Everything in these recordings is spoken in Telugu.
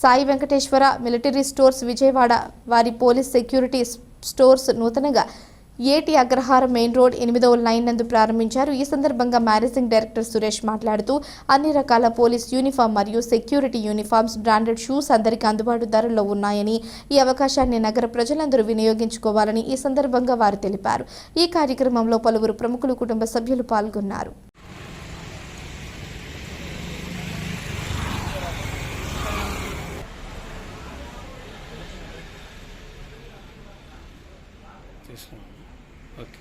సాయి వెంకటేశ్వర మిలిటరీ స్టోర్స్ విజయవాడ వారి పోలీస్ సెక్యూరిటీ స్టోర్స్ నూతనంగా ఏటి అగ్రహారం మెయిన్ రోడ్ ఎనిమిదవ లైన్ నందు ప్రారంభించారు. ఈ సందర్భంగా మేనేజింగ్ డైరెక్టర్ సురేష్ మాట్లాడుతూ అన్ని రకాల పోలీస్ యూనిఫామ్ మరియు సెక్యూరిటీ యూనిఫామ్స్ బ్రాండెడ్ షూస్ అందరికీ అందుబాటు ధరల్లో ఉన్నాయని ఈ అవకాశాన్ని నగర ప్రజలందరూ వినియోగించుకోవాలని ఈ సందర్భంగా వారు తెలిపారు. ఈ కార్యక్రమంలో పలువురు ప్రముఖులు కుటుంబ సభ్యులు పాల్గొన్నారు. తీసుకున్నాను ఓకే.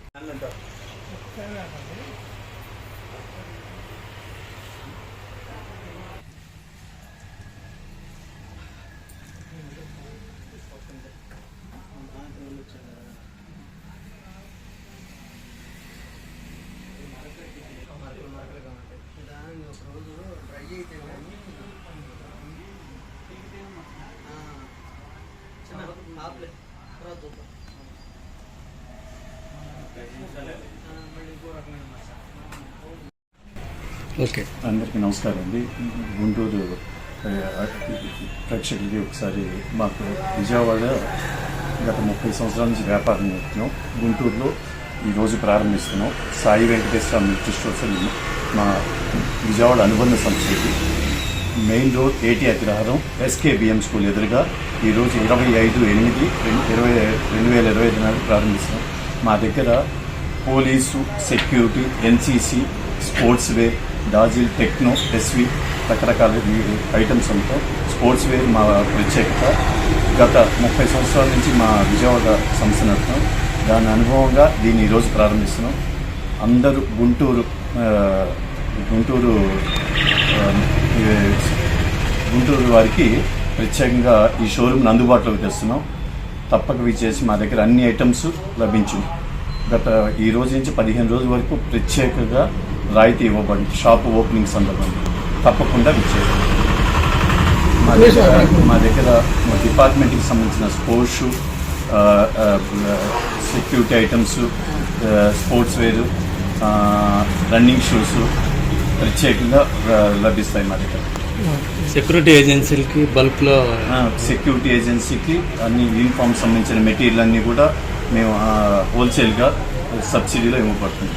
దాన్ని ఒక రోజు డ్రై అయితే కానీ చిన్న ఆపలే. తర్వాత ఓకే. అందరికీ నమస్కారం అండి. గుంటూరు ప్రేక్షకులకి ఒకసారి మాకు విజయవాడ గత ముప్పై సంవత్సరాల నుంచి వ్యాపారం చేస్తున్నాం. గుంటూరులో ఈరోజు ప్రారంభిస్తున్నాం. సాయి వెంకటేశ్వర మిల్క్ స్టోర్స్ అని మా విజయవాడ అనుబంధ సంస్థ మెయిన్ రోడ్ ఏటీ అగ్రహారం ఎస్కేబిఎం స్కూల్ ఎదురుగా ఈరోజు ఇరవై ఐదు ఎనిమిది రెండు ఇరవై రెండు వేల ఇరవై ఐదు నాడు ప్రారంభిస్తున్నాం. మా దగ్గర police security NCC sportswear Dazzle Techno SV రకరకాల ఐటమ్స్ ఉంటాయి స్పోర్ట్స్ వేర్ మా ప్రత్యేకత. గత ముప్పై సంవత్సరాల నుంచి మా విజయవాడ సంస్థ నడుపుతాం. దాని అనుభవంగా దీన్ని ఈరోజు ప్రారంభిస్తున్నాం. అందరూ గుంటూరు గుంటూరు గుంటూరు వారికి ప్రత్యేకంగా ఈ షోరూమ్ అందుబాటులోకి తెస్తున్నాం. తప్పక విచ్చేసి మా దగ్గర అన్ని ఐటమ్స్ లభించు గత ఈ రోజు నుంచి పదిహేను రోజుల వరకు ప్రత్యేకంగా రాయితీ ఇవ్వబడింది షాప్ ఓపెనింగ్ సందర్భంగా తప్పకుండా విచ్చేసి మా దగ్గర మా దగ్గర మా డిపార్ట్మెంట్కి సంబంధించిన sports shoe security items sportswear running shoes ప్రత్యేకంగా లభిస్తాయి మా దగ్గర. సెక్యూరిటీ ఏజెన్సీలకి బల్క్లో సెక్యూరిటీ ఏజెన్సీకి అన్ని యూనిఫామ్ సంబంధించిన మెటీరియల్ అన్నీ కూడా మేము హోల్సేల్గా సబ్సిడీలో ఇవ్వబడుతుంది